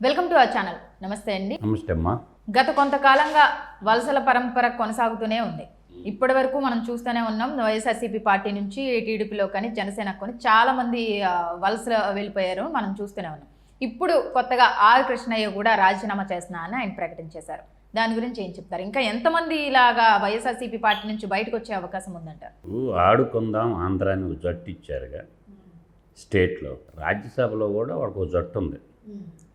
Welcome to our channel. నమస్తే అండి. నమస్తే అమ్మా. గత కొంతకాలంగా వలసల పరంపర కొనసాగుతూనే ఉంది. ఇప్పటి వరకు మనం చూస్తూనే ఉన్నాం వైఎస్ఆర్సీపీ పార్టీ నుంచి టీడీపీలో కానీ జనసేన కానీ చాలా మంది ఆ, వలస వెళ్ళిపోయారు మనం చూస్తూనే ఉన్నాం. ఇప్పుడు కొత్తగా ఆర్ కృష్ణయ్య కూడా రాజీనామా చేస్తున్నా అని ఆయన ప్రకటించేశారు. దాని గురించి ఏం చెప్తారు? ఇంకా ఎంతమంది ఇలాగా వైఎస్ఆర్సీపీ పార్టీ నుంచి బయటకు వచ్చే అవకాశం ఉందంటారు ఆడుకుందాం ఆంధ్ర అని ఒక జట్టు ఇచ్చారుగా. స్టేట్లో రాజ్యసభలో కూడా ఒక జట్టు ఉంది.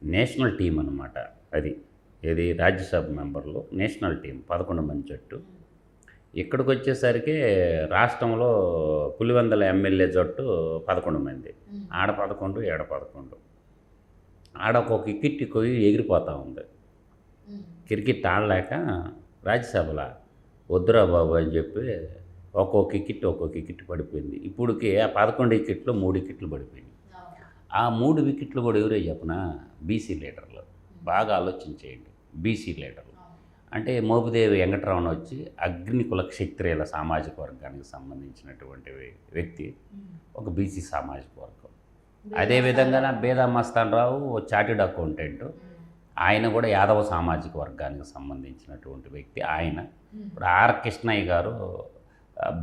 నేషనల్ టీం అనమాట అది ఇది రాజ్యసభ మెంబర్లు నేషనల్ టీం పదకొండు మంది జట్టు. ఇక్కడికి వచ్చేసరికి రాష్ట్రంలో పులివెందల ఎమ్మెల్యే జట్టు పదకొండు మంది. ఆడ పదకొండు ఏడ పదకొండు. ఆడ ఒక్కొక్క కిట్ కొయ్యి ఎగిరిపోతూ ఉంది. క్రికెట్ ఆడలేక రాజ్యసభలో వద్దురా బాబు అని చెప్పి ఒక్కొక్క వికెట్ ఒక్కొక్క వికెట్ పడిపోయింది. ఇప్పుడుకి ఆ పదకొండు వికెట్లు మూడు వికెట్లు పడిపోయింది ఆ మూడు వికెట్లు కూడా ఎవరో చెప్పనా? బీసీ లీడర్లు. బాగా ఆలోచించేయండి బీసీ లీడర్లు. అంటే మోపిదేవి వెంకటరమణ వచ్చి అగ్నికుల క్షత్రియుల సామాజిక వర్గానికి సంబంధించినటువంటి వ్య- వ్యక్తి ఒక బీసీ సామాజిక వర్గం. అదేవిధంగా బేదా మస్తాన్ రావు ఓ చార్టెడ్ అకౌంటెంట్. ఆయన కూడా యాదవ సామాజిక వర్గానికి సంబంధించినటువంటి వ్యక్తి. ఆయన ఇప్పుడు ఆర్ కృష్ణయ్య గారు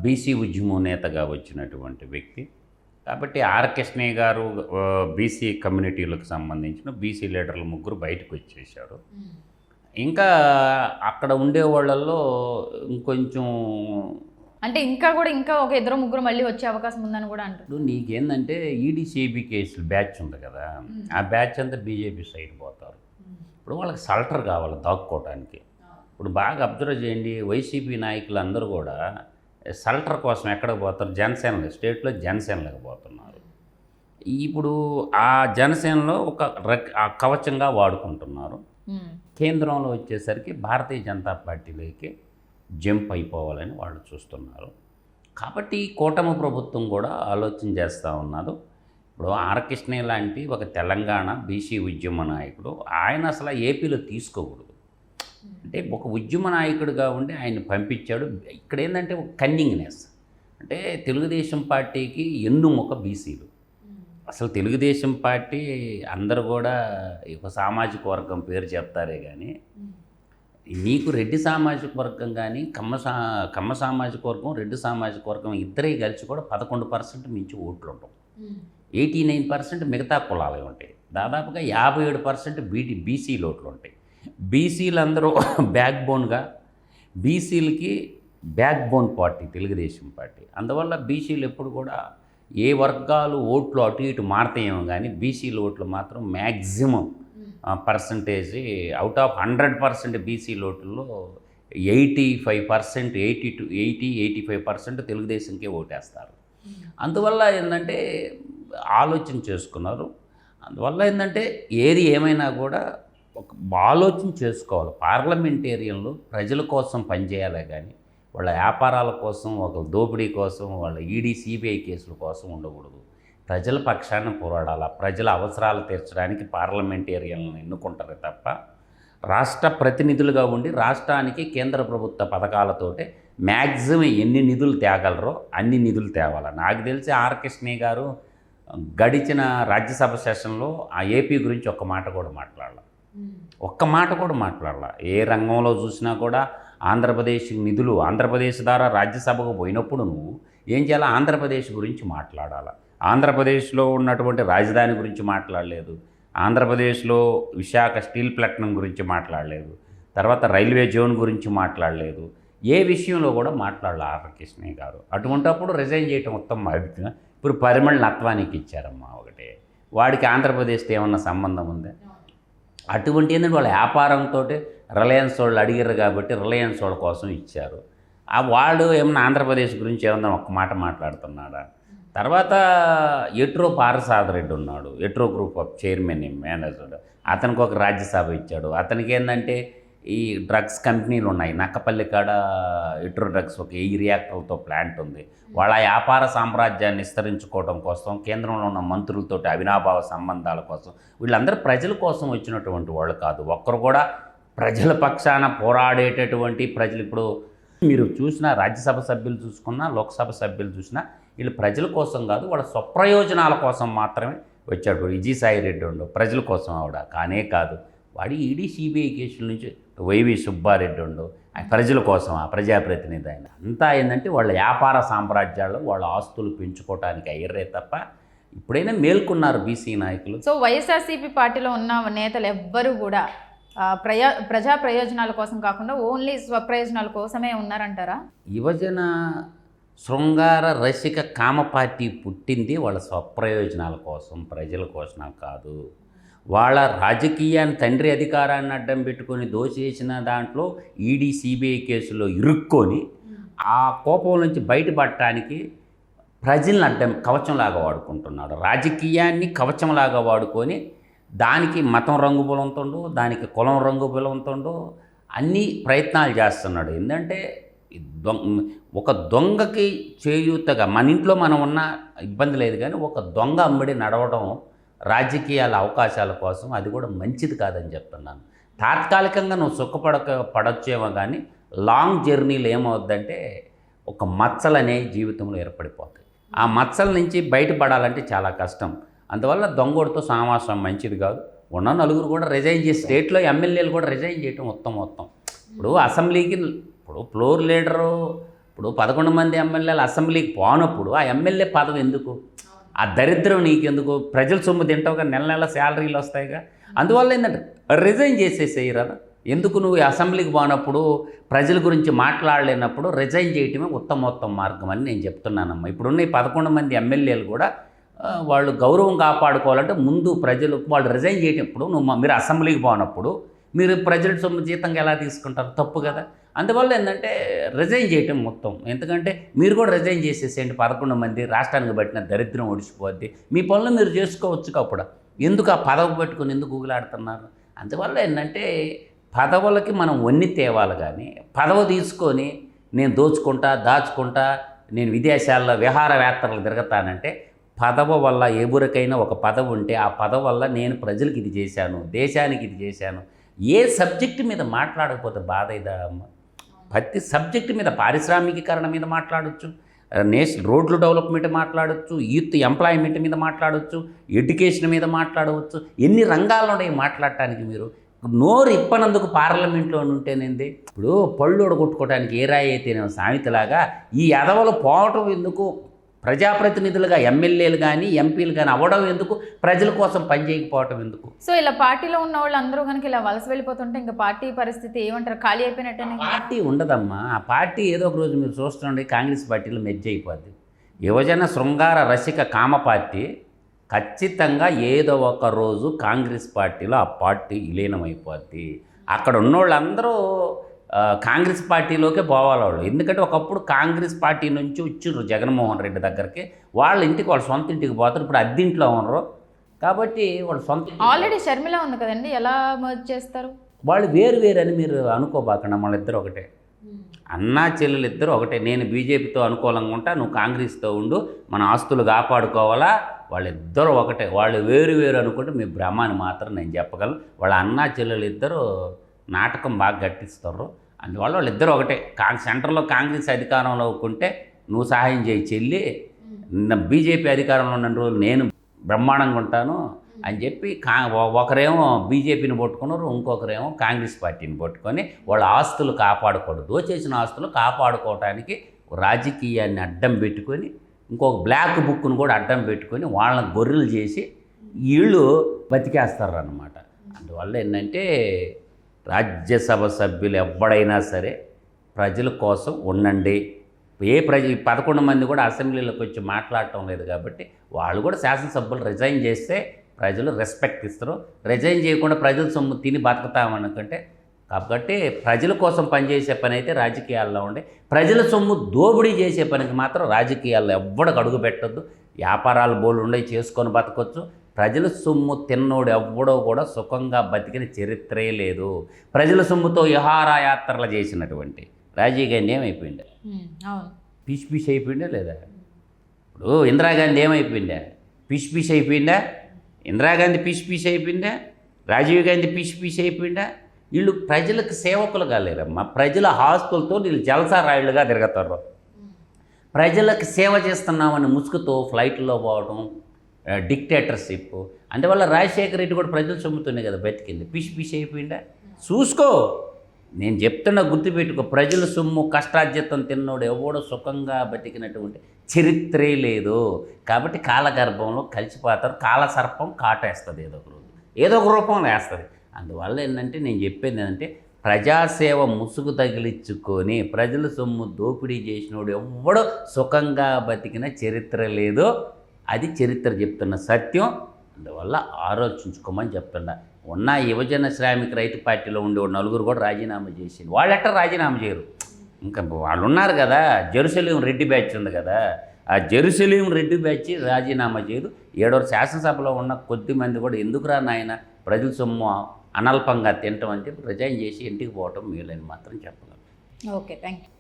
బీసీ ఉద్యమం నేతగా వచ్చినటువంటి వ్యక్తి. కాబట్టి ఆర్ కృష్ణయ్య గారు బీసీ కమ్యూనిటీలకు సంబంధించిన బీసీ లీడర్లు ముగ్గురు బయటకు వచ్చేసారు ఇంకా అక్కడ ఉండే వాళ్ళల్లో ఇంకొంచెం అంటే ఇంకా కూడా ఇంకా ఒక ఇద్దరు ముగ్గురు మళ్ళీ వచ్చే అవకాశం ఉందని కూడా అంటారు. నీకేందంటే ఈడీసీబీ కేసులు బ్యాచ్ ఉంది కదా. ఆ బ్యాచ్ అంతా బీజేపీ సైడ్ పోతారు. ఇప్పుడు వాళ్ళకి సల్టర్ కావాలి దాక్కోవటానికి ఇప్పుడు బాగా అబ్జర్వ్ చేయండి వైసీపీ నాయకులు అందరూ కూడా సల్టర్ కోసం ఎక్కడికి పోతారు? జనసేన స్టేట్లో జనసేనలకు పోతున్నారు. ఇప్పుడు ఆ జనసేనలో ఒక కవచంగా వాడుకుంటున్నారు. కేంద్రంలో వచ్చేసరికి భారతీయ జనతా పార్టీలోకి జంప్ అయిపోవాలని వాళ్ళు చూస్తున్నారు. కాబట్టి కూటమి ప్రభుత్వం కూడా ఆలోచన చేస్తూ ఉన్నారు. ఇప్పుడు ఆర్ కృష్ణయ్య లాంటి ఒక తెలంగాణ బీసీ ఉద్యమ నాయకుడు ఆయన అసలు ఏపీలో తీసుకోకూడదు. అంటే ఒక ఉద్యమ నాయకుడిగా ఉండి ఆయన పంపించాడు. ఇక్కడ ఏంటంటే ఒక కన్నింగ్నెస్ అంటే తెలుగుదేశం పార్టీకి ఎన్నుముక బీసీలు. అసలు తెలుగుదేశం పార్టీ అందరూ కూడా ఒక సామాజిక వర్గం పేరు చెప్తారే కానీ నీకు రెడ్డి సామాజిక వర్గం కానీ కమ్మ సా కమ్మ సామాజిక వర్గం రెడ్డి సామాజిక వర్గం ఇద్దరే కలిసి కూడా పదకొండు పర్సెంట్ మించి ఓట్లు ఉండవు ఎయిటీ నైన్ పర్సెంట్ మిగతా కులాలే ఉంటాయి. దాదాపుగా యాభై ఏడు పర్సెంట్ బీటీ బీసీలు ఓట్లు ఉంటాయి బీసీలు అందరూ బ్యాక్ బోన్గా బీసీలకి backbone party Telugu Desam party. అందువల్ల బీసీలు ఎప్పుడు కూడా ఏ వర్గాలు ఓట్లు అటు ఇటు మారతాయేమో కానీ బీసీల ఓట్లు మాత్రం maximum percentage out of hundred percent BC ఓట్లలో eighty five percent eighty to eighty eighty five percent తెలుగుదేశంకే ఓటేస్తారు. అందువల్ల ఏంటంటే ఆలోచన చేసుకున్నారు. అందువల్ల ఏంటంటే ఏది ఏమైనా కూడా ఒక ఆలోచన చేసుకోవాలి. పార్లమెంటేరియన్లు ప్రజల కోసం పనిచేయాలే కానీ వాళ్ళ వ్యాపారాల కోసం వాళ్ళ దోపిడీ కోసం వాళ్ళ ఈడీ సిబిఐ కేసుల కోసం ఉండకూడదు. ప్రజల పక్షాన పోరాడాల? ప్రజల అవసరాలు తీర్చడానికి పార్లమెంటేరియన్లను ఎన్నుకుంటారు తప్ప రాష్ట్ర ప్రతినిధులుగా ఉండి రాష్ట్రానికి కేంద్ర ప్రభుత్వ పథకాలతోటే మ్యాక్సిమం ఎన్ని నిధులు తేగలరో అన్ని నిధులు తేవాలి? నాకు తెలిసి ఆర్. కృష్ణయ్య గారు గడిచిన రాజ్యసభ సెషన్లో ఆ ఏపీ గురించి ఒక్క మాట కూడా మాట్లాడాలి. ఒక్క మాట కూడా మాట్లాడాల. ఏ రంగంలో చూసినా కూడా ఆంధ్రప్రదేశ్ నిధులు ఆంధ్రప్రదేశ్ ద్వారా రాజ్యసభకు పోయినప్పుడు నువ్వు ఏం చేయాలి? ఆంధ్రప్రదేశ్ గురించి మాట్లాడాలి? ఆంధ్రప్రదేశ్లో ఉన్నటువంటి రాజధాని గురించి మాట్లాడలేదు. ఆంధ్రప్రదేశ్లో విశాఖ స్టీల్ ప్లాట్నం గురించి మాట్లాడలేదు. తర్వాత రైల్వే జోన్ గురించి మాట్లాడలేదు. ఏ విషయంలో కూడా మాట్లాడాలి ఆర్ కృష్ణయ్య గారు. అటువంటప్పుడు రిజైన్ చేయటం ఉత్తమ ఇప్పుడు పరిమళ నత్వానికి ఇచ్చారమ్మా ఒకటే. వాడికి ఆంధ్రప్రదేశ్తో ఏమన్నా సంబంధం ఉందా? అటువంటి ఏంటంటే వాళ్ళ వ్యాపారంతో రిలయన్స్ వాళ్ళు అడిగారు కాబట్టి రిలయన్స్ వాళ్ళ కోసం ఇచ్చారు. ఆ వాడు ఏమన్నా ఆంధ్రప్రదేశ్ గురించి ఏమన్నా ఒక్క మాట మాట్లాడుతున్నాడా? తర్వాత ఎట్రో పారసాదరెడ్డి ఉన్నాడు. ఎట్రో గ్రూప్ ఆఫ్ చైర్మన్ మేనేజర్. అతనికి ఒక రాజ్యసభ ఇచ్చాడు. అతనికి ఏంటంటే ఈ డ్రగ్స్ కంపెనీలు ఉన్నాయి నక్కపల్లి కాడ ఇట్రో డ్రగ్స్ ఒక ఈ రియాక్టర్లతో ప్లాంట్ ఉంది. వాళ్ళ వ్యాపార సామ్రాజ్యాన్ని విస్తరించుకోవడం కోసం కేంద్రంలో ఉన్న మంత్రులతోటి అవినాభావ సంబంధాల కోసం వీళ్ళందరూ ప్రజల కోసం వచ్చినటువంటి వాళ్ళు కాదు. ఒక్కరు కూడా ప్రజల పక్షాన పోరాడేటటువంటి ప్రజలు ఇప్పుడు మీరు చూసిన రాజ్యసభ సభ్యులు చూసుకున్నా లోక్సభ సభ్యులు చూసినా వీళ్ళు ప్రజల కోసం కాదు వాళ్ళ స్వప్రయోజనాల కోసం మాత్రమే వచ్చాడు. విజయసాయి రెడ్డి ఉండు ప్రజల కోసం ఆవిడ. కానే కాదు. వాడి ఈడీ సిబిఐ కేసుల నుంచి వైవి సుబ్బారెడ్డి ఉండు ఆయన ప్రజల కోసం ఆ ప్రజాప్రతినిధి ఆయన. అంతా ఏంటంటే వాళ్ళ వ్యాపార సామ్రాజ్యాల్లో వాళ్ళ ఆస్తులు పెంచుకోవడానికి అయ్యర్రే తప్ప ఇప్పుడైనా మేల్కొన్నారు బీసీ నాయకులు. సో వైఎస్ఆర్సీపీ పార్టీలో ఉన్న నేతలు ఎవ్వరూ కూడా ప్రయా ప్రజా ప్రయోజనాల కోసం కాకుండా ఓన్లీ స్వప్రయోజనాల కోసమే ఉన్నారంటారా? యువజన శృంగార రసిక కామ పార్టీ పుట్టింది వాళ్ళ స్వప్రయోజనాల కోసం ప్రజల కోసం కాదు. వాళ్ళ రాజకీయాన్ని తండ్రి అధికారాన్ని అడ్డం పెట్టుకొని దోచేసిన దాంట్లో ఈడీ సిబిఐ కేసులో ఇరుక్కొని ఆ కోపం నుంచి బయటపడటానికి ప్రజల్ని అడ్డం కవచంలాగా వాడుకుంటున్నాడు. రాజకీయాన్ని కవచంలాగా వాడుకొని దానికి మతం రంగు బలంతుండు దానికి కులం రంగు బలంతుండు అన్ని ప్రయత్నాలు చేస్తున్నాడు. ఏంటంటే ఒక దొంగకి చేయూతగా మన ఇంట్లో మనం ఉన్న ఇబ్బంది లేదు కానీ ఒక దొంగ అమ్మడి నడవడం రాజకీయాల అవకాశాల కోసం అది కూడా మంచిది కాదని చెప్తున్నాను. తాత్కాలికంగా నువ్వు సుఖపడక పడొచ్చేమో కానీ లాంగ్ జర్నీలు ఏమవుద్దంటే ఒక మచ్చలు అనేవి జీవితంలో ఏర్పడిపోతాయి. ఆ మచ్చల నుంచి బయటపడాలంటే చాలా కష్టం. అందువల్ల దొంగోడితో సామాసం మంచిది కాదు. ఉన్న నలుగురు కూడా రిజైన్ చేసి స్టేట్లో ఎమ్మెల్యేలు కూడా రిజైన్ చేయటం ఉత్తమం ఉత్తమం. ఇప్పుడు అసెంబ్లీకి ఇప్పుడు ఫ్లోర్ లీడరు ఇప్పుడు పదకొండు మంది ఎమ్మెల్యేలు అసెంబ్లీకి పోనప్పుడు ఆ ఎమ్మెల్యే పదవి ఎందుకు? ఆ దరిద్రం నీకెందుకు? ప్రజల సొమ్ము తింటావుగా నెల నెల శాలరీలు వస్తాయిగా. అందువల్ల ఏంటంటే రిజైన్ చేసేసేయి కదా ఎందుకు నువ్వు అసెంబ్లీకి పోనప్పుడు ప్రజల గురించి మాట్లాడలేనప్పుడు రిజైన్ చేయటమే ఉత్తమోత్తమ మార్గం అని నేను చెప్తున్నానమ్మా. ఇప్పుడున్న ఈ పదకొండు మంది ఎమ్మెల్యేలు కూడా వాళ్ళు గౌరవం కాపాడుకోవాలంటే ముందు ప్రజలు వాళ్ళు రిజైన్ చేయటప్పుడు నువ్వు మీరు అసెంబ్లీకి పోనప్పుడు మీరు ప్రజల సొమ్ము జీతంగా ఎలా తీసుకుంటారు? తప్పు కదా. అందువల్ల ఏంటంటే రిజైన్ చేయటం మొత్తం. ఎందుకంటే మీరు కూడా రిజైన్ చేసేసేయండి. పదకొండు మంది రాష్ట్రానికి పట్టిన దరిద్రం ఒడిచిపోద్ది మీ పనులు మీరు చేసుకోవచ్చు అప్పుడు. ఎందుకు ఆ పదవి పెట్టుకుని ఎందుకు ఊగులాడుతున్నారు? అందువల్ల ఏంటంటే పదవులకి మనం వన్ని తేవాలి కానీ పదవి తీసుకొని నేను దోచుకుంటా దాచుకుంటా నేను విదేశాల్లో విహారయాత్రలు తిరుగుతానంటే పదవ వల్ల ఏ ఊరికైనా ఒక పదవి ఉంటే ఆ పదవి వల్ల నేను ప్రజలకు ఇది చేశాను దేశానికి ఇది చేశాను. ఏ సబ్జెక్టు మీద మాట్లాడకపోతే బాధ ఇదా ప్రతి సబ్జెక్టు మీద పారిశ్రామికీకరణ మీద మాట్లాడచ్చు నేషనల్ రోడ్లు డెవలప్మెంట్ మాట్లాడొచ్చు యూత్ ఎంప్లాయ్మెంట్ మీద మాట్లాడవచ్చు ఎడ్యుకేషన్ మీద మాట్లాడవచ్చు ఎన్ని రంగాలు ఉన్నాయి మాట్లాడటానికి మీరు? నోరు ఇప్పనందుకు పార్లమెంట్లో ఉంటేనేంది? ఇప్పుడు పళ్ళు కొట్టుకోవడానికి ఏ రాయి అయితేనే సామెతలాగా ఈ ఎదవలు పోవటం ఎందుకు ప్రజాప్రతినిధులుగా ఎమ్మెల్యేలు కానీ ఎంపీలు కానీ అవ్వడం ఎందుకు? ప్రజల కోసం పనిచేయకపోవటం ఎందుకు? సో ఇలా పార్టీలో ఉన్న వాళ్ళు అందరూ కనుక ఇలా వలస వెళ్ళిపోతుంటే ఇంకా పార్టీ పరిస్థితి ఏమంటారు? ఖాళీ అయిపోయినట్టేనే కదా? పార్టీ ఉండదమ్మా. ఆ పార్టీ ఏదో ఒక రోజు మీరు చూస్తుండే కాంగ్రెస్ పార్టీలో మెర్జ్ అయిపోద్ది. యువజన శృంగార రసిక కామ పార్టీ ఖచ్చితంగా ఏదో ఒక రోజు కాంగ్రెస్ పార్టీలో ఆ పార్టీ విలీనమైపోద్ది. అక్కడ ఉన్నోళ్ళందరూ కాంగ్రెస్ పార్టీలోకే పోవాలి వాళ్ళు ఎందుకంటే ఒకప్పుడు కాంగ్రెస్ పార్టీ నుంచి వచ్చిర్రు జగన్మోహన్ రెడ్డి దగ్గరికి. వాళ్ళ ఇంటికి వాళ్ళ సొంత ఇంటికి పోతారు. ఇప్పుడు అద్దెంట్లో ఉన్నారు. కాబట్టి వాళ్ళ సొంత ఆల్రెడీ షర్మిల ఉంది కదండి. ఎలా మర్జ్ చేస్తారు? వాళ్ళు వేరు వేరు అని మీరు అనుకోబాకండి వాళ్ళిద్దరు ఒకటే. అన్నా చెల్లెలు ఇద్దరు ఒకటే. నేను బీజేపీతో అనుకూలంగా ఉంటా. నువ్వు కాంగ్రెస్తో ఉండు. మన ఆస్తులు కాపాడుకోవాలా? వాళ్ళిద్దరూ ఒకటే. వాళ్ళు వేరు వేరు అనుకుంటే మీ బ్రహ్మాన్ని మాత్రం నేను చెప్పగలను. వాళ్ళ అన్నా చెల్లెలు ఇద్దరు నాటకం బాగా గట్టిస్తారు. అందువల్ల వాళ్ళిద్దరూ ఒకటే. కాంగ్ సెంటర్లో కాంగ్రెస్ అధికారంలో ఉంటే నువ్వు సహాయం చేయి చెల్లి. బీజేపీ అధికారంలో ఉన్న రోజులు నేను బ్రహ్మాండంగా ఉంటాను అని చెప్పి కా ఒకరేమో బీజేపీని పట్టుకున్నారు ఇంకొకరేమో కాంగ్రెస్ పార్టీని పట్టుకొని వాళ్ళ ఆస్తులు కాపాడకూడదు. దోచేసిన ఆస్తులు కాపాడుకోవటానికి రాజకీయాన్ని అడ్డం పెట్టుకొని ఇంకొక బ్లాక్ బుక్ను కూడా అడ్డం పెట్టుకొని వాళ్ళని గొర్రెలు చేసి వీళ్ళు బతికేస్తారు అన్నమాట అందువల్ల ఏంటంటే రాజ్యసభ సభ్యులు ఎవడైనా సరే ప్రజల కోసం ఉండండి. ఏ ప్రజ ఈ పదకొండు మంది కూడా అసెంబ్లీలోకి వచ్చి మాట్లాడటం లేదు కాబట్టి వాళ్ళు కూడా శాసనసభ్యులు రిజైన్ చేస్తే ప్రజలు రెస్పెక్ట్ ఇస్తారు. రిజైన్ చేయకుండా ప్రజల సొమ్ము తిని బతుకుతామనుకుంటే కాబట్టి ప్రజల కోసం పనిచేసే పని అయితే రాజకీయాల్లో ఉండే. ప్రజల సొమ్ము దోపిడీ చేసే పనికి మాత్రం రాజకీయాల్లో ఎవ్వడికి అడుగు పెట్టద్దు. వ్యాపారాలు బోలు ఉండే చేసుకొని బతకొచ్చు. ప్రజల సొమ్ము తిన్నోడు ఎవ్వడో కూడా సుఖంగా బతికిన చరిత్రే లేదు. ప్రజల సొమ్ముతో విహారయాత్రలు చేసినటువంటి రాజీవ్ గాంధీ ఏమైపోయింది పిష్ పిష్ అయిపోయిందా లేదా? ఇప్పుడు ఇందిరాగాంధీ ఏమైపోయిందా పిష్ పిష్ అయిపోయిందా ఇందిరాగాంధీ పిష్ పిష్ అయిపోయిందా రాజీవ్ గాంధీ పిష్ పిష్ అయిపోయిందా వీళ్ళు ప్రజలకు సేవకులు కాలేరమ్మా. ప్రజల ఆస్తులతో వీళ్ళు జలసా రాయుళ్ళుగా తిరుగుతారు ప్రజలకు సేవ చేస్తున్నామని ముసుగుతో ఫ్లైట్లో పోవడం డిక్టేటర్షిప్ అందువల్ల రాజశేఖర రెడ్డి కూడా ప్రజలు సొమ్ముతోనే కదా బతికింది. పిసి పిసి అయిపోయిందా? చూసుకో. నేను చెప్తున్నా గుర్తుపెట్టుకో ప్రజల సొమ్ము కష్టార్జితం తిన్నోడు ఎవడో సుఖంగా బతికినటువంటి చరిత్రే లేదు. కాబట్టి కాలగర్భంలో కలిసిపోతారు. కాలసర్పం కాటేస్తుంది ఏదో ఒక రోజు ఏదో ఒక రూపంలో వేస్తుంది. అందువల్ల ఏంటంటే నేను చెప్పేది ఏంటంటే ప్రజాసేవ ముసుగు తగిలించుకొని ప్రజల సొమ్ము దోపిడీ చేసినోడు ఎవడో సుఖంగా బతికిన చరిత్ర లేదో. అది చరిత్ర చెప్తున్న సత్యం. అందువల్ల ఆలోచించుకోమని చెప్తున్నా. ఉన్న యువజన శ్రామిక రైతు పార్టీలో ఉండే నలుగురు కూడా రాజీనామా చేసింది. వాళ్ళు ఎట్ట రాజీనామా చేయరు? ఇంకా వాళ్ళు ఉన్నారు కదా. జెరూసలేం రెడ్డి బ్యాచ్ ఉంది కదా. ఆ జెరూసలేం రెడ్డి బ్యాచ్ రాజీనామా చేయదు ఏడో శాసనసభలో ఉన్న కొద్ది మంది కూడా ఎందుకురా నాయన ప్రజల సొమ్ము అనల్పంగా తినటం అని చెప్పి రిజైన్ చేసి ఇంటికి పోవటం మేలని మాత్రం చెప్పగలను ఓకే థ్యాంక్ యూ